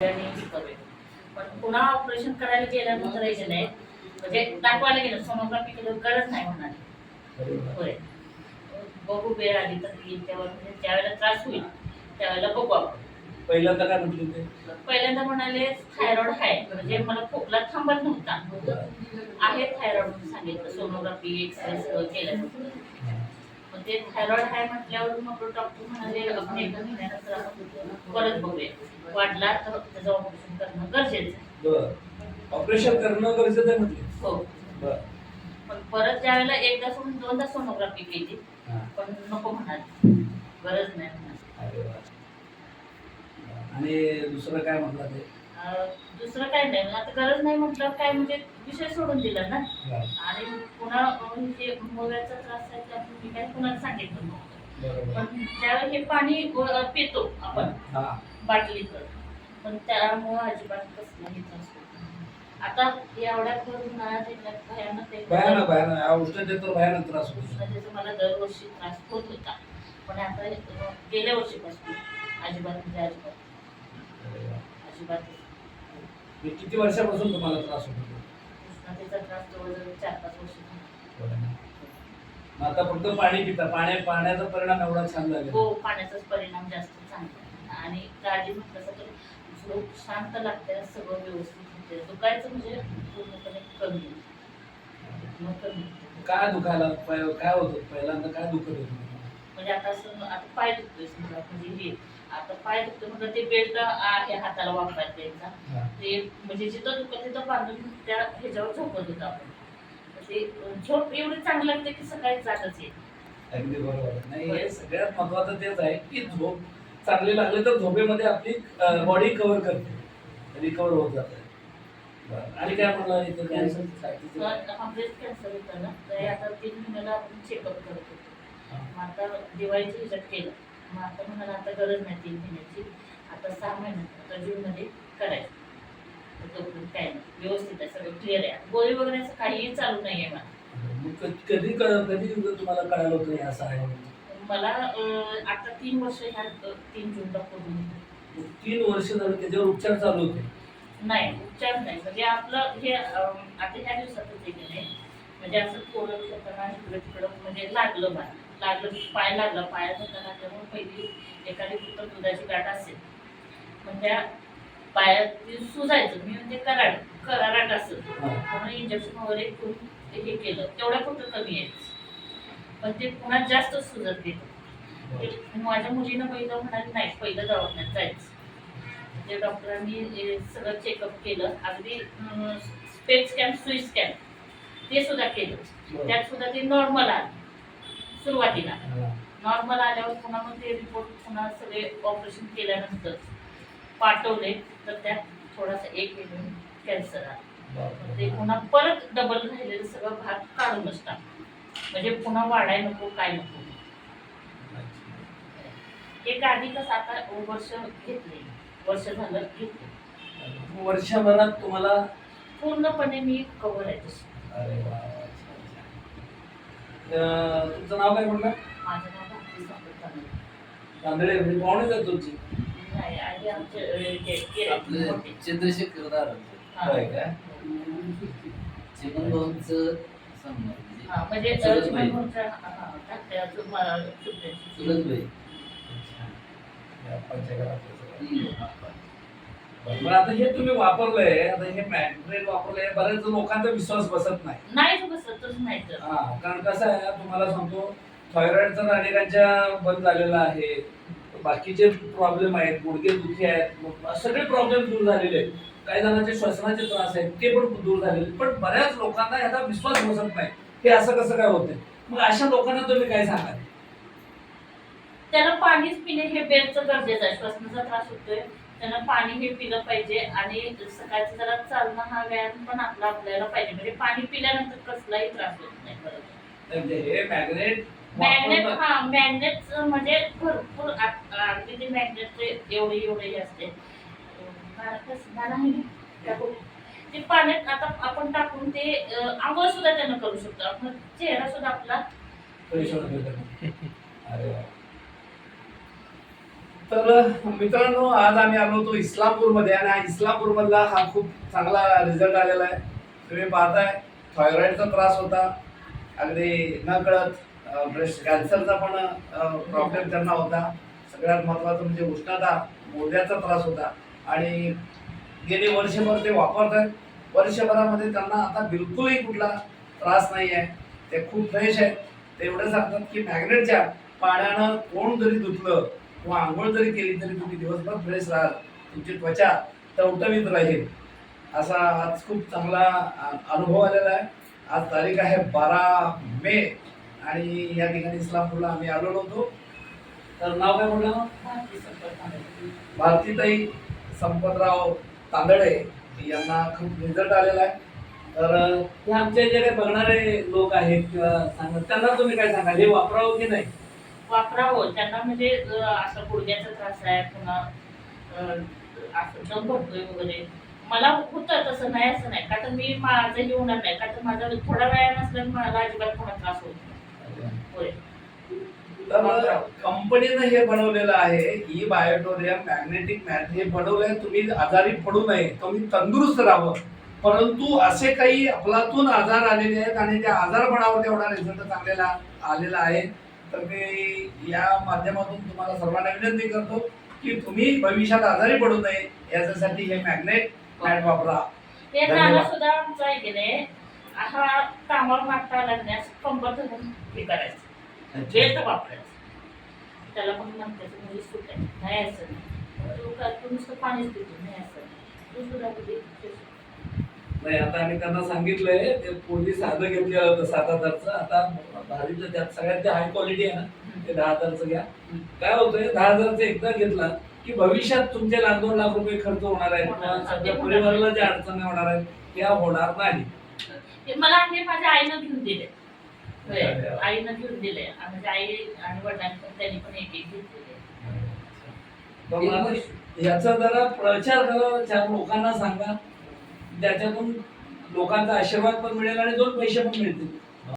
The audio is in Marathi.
पण पुन्हा ऑपरेशन करायला गेल्यानंतर नाही म्हणजे दाखवायला गेलं सोनोग्राफी केलं गरज नाही होणार. होय. बघू वेळ आली तर येईल तेव्हा म्हणजे ज्यावेळेला त्रास होईल त्यावेळेला बघू आपण. पहिल्यांदा काय म्हटले ते पहिल्यांदा म्हणाले थायरॉइड आहे. म्हणजे मला खोकला थांबत नव्हता. आहे थायरॉइड म्हणून सांगितलं सोनोग्राफी एक्सरे सगळं केल्यानंतर मग ते थायरॉइड आहे म्हटल्यावर मग डॉक्टर म्हणाले आपण एका महिन्यानंतर आपण परत बघूया. वाढला तर त्याचं ऑपरेशन करणं गरजेचं आहे. बर. ऑपरेशन करणं गरजेचं आहे म्हटले. हो. बर. पण परत ज्यावेळेला एकदा सोडून दोनदा सोनोग्राफी केली हा. पण नको म्हणाले. गरज नाही म्हणाले. अरे वा. आणि दुसरं काय म्हटलं ते? अं, दुसरं काय नाही. आता गरज नाही म्हटलं. काय म्हणजे विषय सोडून दिला ना. हा. आणि पुन्हा अं, हे मोव्याचा त्रास आहे त्यामुळे मी काय कुणाला सांगितलं नव्हतं. बरोबर. पण ज्यावेळी हे पाणी अं, पितो आपण हा. बाटलीत पण त्यामुळं अजिबात कसलाही त्रास होत. आता एवढ्या करून ना जिल्ह्यात भयानक आहे. भयानक भयानक या उष्णतेत तर भयानक त्रास होतो उष्णतेचा मला दरवर्षी त्रास होत होता पण आता गेल्या वर्षीपासून अजिबात म्हणजे अजिबात. अजिबात हे किती वर्षापासून तुम्हाला त्रास होतो उष्णतेचा त्रास जवळजवळ चार पाच वर्ष झाले. मग आता फक्त पाणी पिता पाण्या पाण्याचा परिणाम एवढा छान झाला हो पाण्याचाच परिणाम जास्त चांगला आहे. आणि काळजी म्हटलं तर झोप शांत लागते सगळं व्यवस्थित होते. दुखायचं म्हणजे पूर्णपणे कमी. मग कमी. होतं. काय दुखायला काय होतं? पहिल्यांदा काय दुखत होतं? म्हणजे आता असं आता पाय दुखतोय समजा म्हणजे हे. आता पाय दुखतोय म्हणजे ते बेल्ट आहे हाताला वापरायला हा. ते म्हणजे जिथं दुखत तिथं बांधून त्या ह्याच्यावर झोपत होतं आपण. ते झोप एवढी चांगली लागते की सकाळी जातच येत अगदी बरोबर. नाही हे सगळ्यात महत्वाचं तेच आहे की झोप चांगली लागली तर झोपेमध्ये आपली बॉडी कव्हर करते. रिकवर होत जाते. आणि काय म्हणलं इथं? कॅन्सर हा ब्रेस्ट कॅन्सर होतं ना. तर आता तीन महिन्याला आपण चेकअप करत होतो. आता दिवाळीचं ह्याच्यात केलं. मग आता म्हणाला आता गरज नाही तीन महिन्याची. आता सहा महिन्यात आता जूनमध्ये करायचं. काय व्यवस्थित आहे सगळं क्लिअर आहे. गोळी वगैरे असं काहीही चालू नाही आहे मला कधी कधी तुम्हाला कळालं होतं असं आहे? मला आता तीन वर्ष ह्या तीन जूनला मग तीन वर्ष झाले त्याच्यावर उपचार चालू होते. नाही उपचार नाही. म्हणजे आपलं हे आता ह्या दिवसातच हे केलंय. म्हणजे असं थोडं खेळताना इकडं तिकडं म्हणजे लागलं मला. लागलं पाय लागला. पायात होता लागल्यामुळे पहिली एखादी कुठं दुधाची गाठ असेल पण त्या पायात ते सुजायचं. मी म्हणजे कराड कराराट असेल हा. म्हणून इंजेक्शन वगैरे करून हे केलं. तेवढ्या कुठं कमी आहे. पण ते पुन्हा जास्त सुजत गेलं. माझ्या मुलीनं पहिलं म्हणाले नाही पहिलं दवाखान्यात जायचं. ते डॉक्टरांनी हे सगळं चेकअप केलं. अगदी स्पेट स्कॅन सुई स्कॅन ते सुद्धा केलं. त्यात सुद्धा ते नॉर्मल आलं. सुरुवातीला. नॉर्मल आल्यावर पुन्हा मग ते रिपोर्ट पुन्हा सगळे ऑपरेशन केल्यानंतर पाठवले. तर त्यात थोडासा एक कॅन्सर आला. ते पुन्हा परत डबल राहिलेलं सगळं भाग काढूनच टाक म्हणजे पुन्हा वाढाय नको काय नको. एक आधी कसं आता वर्ष घेतले वर्ष झालं घेतले वर्षभरात तुम्हाला पूर्णपणे मी कव्हर आहे तशी अरे वा, तुमचं नाव काय म्हटलं? माझं नाव भक्ती सावंत तांदळे. म्हणजे तुमची? नाही आधी आमचे हे आपलं. चंद्रशेखर दार हा. होय काय चिमण भाऊंचं संबंध. हा, म्हणजे बरं, आता हे तुम्ही वापरलंय आता हे मॅग्नेट वापरलंय बऱ्याच लोकांचा विश्वास बसत नाही. नाही बसतच नाही तर. हा कारण कसं आहे तुम्हाला सांगतो थायरॉइड तर अनेकांच्या बंद झालेला आहे. बाकीचे प्रॉब्लेम आहेत गुडघे दुखी आहेत सगळे प्रॉब्लेम दूर झालेले आहेत. काही जणांचे श्वसनाचे त्रास आहेत ते पण दूर झालेले आहेत. पण बऱ्याच लोकांना याचा विश्वास बसत नाही. हे असं कसं काय होतंय? मग अशा लोकांना तुम्ही काय सांगाल? त्याला पाणीच पिणे हे बेडचं गरजेचं आहे. श्वसनाचा त्रास होतोय. त्यानं पाणी हे पिलं पाहिजे आणि सकाळचं जरा चालणं हा व्यायाम पण आपला आपल्याला पाहिजे. म्हणजे पाणी पिल्यानंतर कसलाही त्रास होत नाही. बरोबर? म्हणजे हे मॅग्नेट मॅग्नेट वापरणं- हा मॅग्नेट म्हणजे भरपूर अगदी ते मॅग्नेटचे एवढे एवढे असते. अं, कसं झालं आहे ना? टाकून. ते पाण्यात आता आपण टाकून ते आंघोळ सुद्धा त्यानं करू शकतो. आपण चेहरा सुद्धा आपला. तर मित्रांनो आज आम्ही आलो होतो इस्लामपूरमध्ये आणि हा इस्लामपूरमधला हा खूप चांगला रिझल्ट आलेला आहे. तुम्ही पाहताय थायरॉईडचा त्रास होता. अगदी न कळत ब्रेस्ट कॅन्सरचा पण प्रॉब्लेम त्यांना होता. सगळ्यात महत्त्वाचं म्हणजे उष्णता मोद्याचा त्रास होता. आणि गेली वर्षभर ते वापरत आहेत वर्षभरामध्ये त्यांना आता बिलकुलही कुठला त्रास नाही आहे ते खूप फ्रेश आहेत. ते एवढं सांगतात की मॅग्नेटच्या पाण्यानं कोण जरी धुतलं किंवा आंघोळ जरी केली तरी तुम्ही दिवसभर फ्रेश राहाल. तुमची त्वचा टवटवीत राहील. असा आज खूप चांगला अनुभव आलेला आहे. आज तारीख आहे बारा मे आणि या ठिकाणी इस्लामपूरला आम्ही आलेलो होतो तर नाव काय म्हटलं. भारतीताई संपतराव तांदळे यांना खूप रिझल्ट आलेला आहे. तर हे आमचे जे काही बघणारे लोक आहेत किंवा सांगत त्यांना तुम्ही काय सांगाल? हे वापरावं की नाही? वापरावं. त्यांना म्हणजे अं, असं गुडघ्याचा त्रास आहे पुन्हा अं, असं दम भरतोय वगैरे. मला होतं तसं नाही असं नाही. का तर मी माझं हे होणार नाही. का तर माझा थोडा वेळ नसल्याने मला अजिबात कोणा त्रास होतो होय. तर कंपनीनं हे बनवलेलं आहे ई बायोटोरियम मॅग्नेटिक मॅट हे बनवलंय तुम्ही आजारी पडू नये तुम्ही तंदुरुस्त राहावं. परंतु असे काही अफलातून आजार आलेले आहेत आणि त्या आजारपणावर तेवढा रिझल्ट चांगलेला आलेला आहे. तर मी या माध्यमातून तुम्हाला सर्वांना विनंती करतो की तुम्ही भविष्यात आजारी पडू नये याच्यासाठी हे मॅग्नेट मॅट वापरा. नाना सुद्धा आमचं हा कामावर मागता लागण्यास कंबर धरून हे करायचं. वापरायचं. त्याला म्हणजे आहे नाही असं नाही. तू तू नुसतं पाणीच पितो. नाही असं. तू सुद्धा किती नाही आता आम्ही त्यांना सांगितलंय ते पूर्वी साधं घेतलेलं होतं सात हजारचं. आता भारीचं त्यात सगळ्यात जे हाय क्वालिटी आहे ना ते दहा हजारचं घ्या. काय होतंय दहा हजारचं एकदा घेतला की भविष्यात तुमचे लाख दोन लाख रुपये खर्च होणार आहेत. सध्या परिवाराला ज्या अडचणी होणार आहेत त्या होणार नाही. हे मला हे माझ्या आईनं घेऊन दिले. आईनं घेऊन दिले म्हणजे आई आणि वडिलांनी पण त्यांनी पण एक एक घेतलेले याचा जरा प्रचार करा. चार लोकांना सांगा. त्याच्यातून लोकांचा आशीर्वाद पण मिळेल आणि दोन पैसे पण मिळतील.